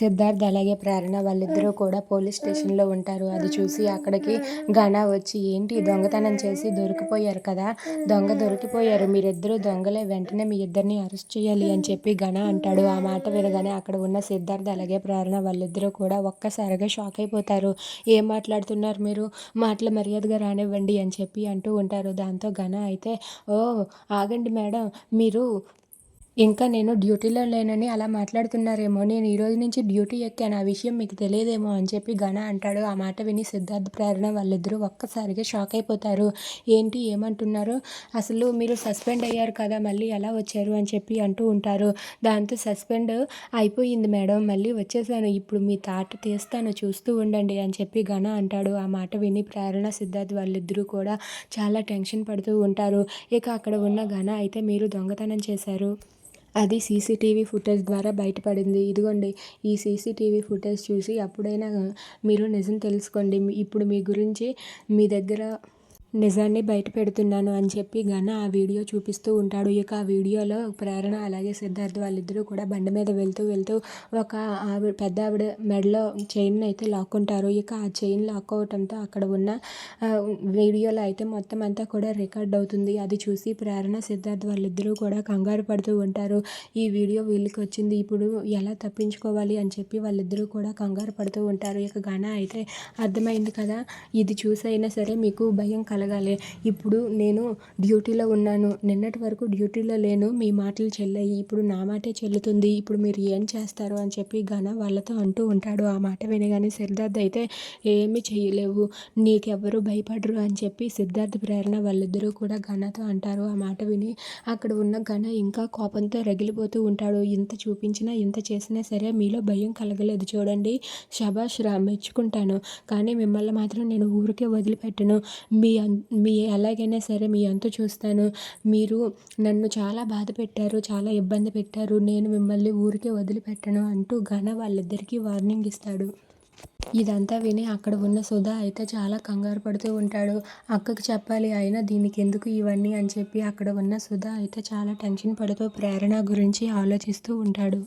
సిద్ధార్థ్ అలాగే ప్రేరణ వాళ్ళిద్దరూ కూడా పోలీస్ స్టేషన్లో ఉంటారు. అది చూసి అక్కడికి ఘన వచ్చి ఏంటి దొంగతనం చేసి దొరికిపోయారు కదా? దొంగ దొరికిపోయారు. మీరిద్దరూ దొంగలే. వెంటనే మీ ఇద్దరిని అరెస్ట్ చేయాలి అని చెప్పి ఘన అంటాడు. ఆ మాట వినగానే అక్కడ ఉన్న సిద్ధార్థ్ అలాగే ప్రేరణ వాళ్ళిద్దరూ కూడా ఒక్కసారిగా షాక్ అయిపోతారు. ఏం మాట్లాడుతున్నారు మీరు? మాటలు మర్యాదగా రానివ్వండి అని చెప్పి అంటూ ఉంటారు. దాంతో ఘన అయితే ఓ ఆగండి మేడం. మీరు ఇంకా నేను డ్యూటీలో లేనని అలా మాట్లాడుతున్నారేమో. నేను ఈ రోజు నుంచి డ్యూటీ ఎక్కాను. ఆ విషయం మీకు తెలియదేమో అని చెప్పి ఘన అంటాడు. ఆ మాట విని సిద్ధార్థ్ ప్రేరణ వాళ్ళిద్దరూ ఒక్కసారిగా షాక్ అయిపోతారు. ఏంటి ఏమంటున్నారు? అసలు మీరు సస్పెండ్ అయ్యారు కదా మళ్ళీ ఎలా వచ్చారు అని చెప్పి అంటూ ఉంటారు. దాంతో సస్పెండ్ అయిపోయింది మేడం. మళ్ళీ వచ్చేసాను. ఇప్పుడు మీ తాట తీస్తాను. చూస్తూ ఉండండి అని చెప్పి ఘన అంటాడు. ఆ మాట విని ప్రేరణ సిద్ధార్థ్ వాళ్ళిద్దరూ కూడా చాలా టెన్షన్ పడుతూ ఉంటారు. ఇక అక్కడ ఉన్న ఘన అయితే మీరు దొంగతనం చేశారు. అది సీసీటీవీ ఫుటేజ్ ద్వారా బయటపడింది. ఇదిగోండి ఈ సీసీటీవీ ఫుటేజ్ చూసి అప్పుడైనా మీరు నిజం తెలుసుకోండి. ఇప్పుడు మీ గురించి మీ దగ్గర నిజాన్ని బయట పెడుతున్నాను అని చెప్పి ఘన ఆ వీడియో చూపిస్తూ ఉంటాడు. ఇక ఆ వీడియోలో ప్రేరణ అలాగే సిద్ధార్థ్ వాళ్ళిద్దరూ కూడా బండి మీద వెళ్తూ వెళ్తూ ఒక ఆవిడ పెద్ద ఆవిడ మెడలో చైన్ అయితే లాక్కుంటారు. ఇక ఆ చైన్ లాక్కోవటంతో అక్కడ ఉన్న వీడియోలో అయితే మొత్తం అంతా కూడా రికార్డ్ అవుతుంది. అది చూసి ప్రేరణ సిద్ధార్థ్ వాళ్ళిద్దరూ కూడా కంగారు పడుతూ ఉంటారు. ఈ వీడియో వీళ్ళకి వచ్చింది. ఇప్పుడు ఎలా తప్పించుకోవాలి అని చెప్పి వాళ్ళిద్దరూ కూడా కంగారు పడుతూ ఉంటారు. ఇక ఘన అయితే అర్థమైంది కదా. ఇది చూసైనా సరే మీకు భయం కలగాలి. ఇప్పుడు నేను డ్యూటీలో ఉన్నాను. నిన్నటి వరకు డ్యూటీలో లేను. మీ మాటలు చెల్లాయి ఇప్పుడు నా మాటే చెల్లుతుంది. ఇప్పుడు మీరు ఏం చేస్తారు అని చెప్పి ఘన వాళ్ళతో అంటూ ఉంటాడు. ఆ మాట వినగానే సిద్ధార్థ్ అయితే ఏమీ చేయలేవు. నీకెవ్వరు భయపడరు అని చెప్పి సిద్ధార్థ్ ప్రేరణ వాళ్ళిద్దరూ కూడా ఘనతో అంటారు. ఆ మాట విని అక్కడ ఉన్న ఘన ఇంకా కోపంతో రగిలిపోతూ ఉంటాడు. ఇంత చూపించినా ఇంత చేసినా సరే మీలో భయం కలగలేదు. చూడండి శబాష్ రా మెచ్చుకుంటాను. కానీ మిమ్మల్ని మాత్రం నేను ఊరికే వదిలిపెట్టను. మీ మీ ఎలాగైనా సరే మీ అంతు చూస్తాను. మీరు నన్ను చాలా బాధ పెట్టారు చాలా ఇబ్బంది పెట్టారు. నేను మిమ్మల్ని ఊరికే వదిలిపెట్టను అంటూ ఘన వాళ్ళిద్దరికీ వార్నింగ్ ఇస్తాడు. ఇదంతా విని అక్కడ ఉన్న సుధా అయితే చాలా కంగారు పడుతూ ఉంటాడు. అక్కకు చెప్పాలి అయినా దీనికి ఎందుకు ఇవన్నీ అని చెప్పి అక్కడ ఉన్న సుధా అయితే చాలా టెన్షన్ పడుతూ ప్రేరణ గురించి ఆలోచిస్తూ ఉంటాడు.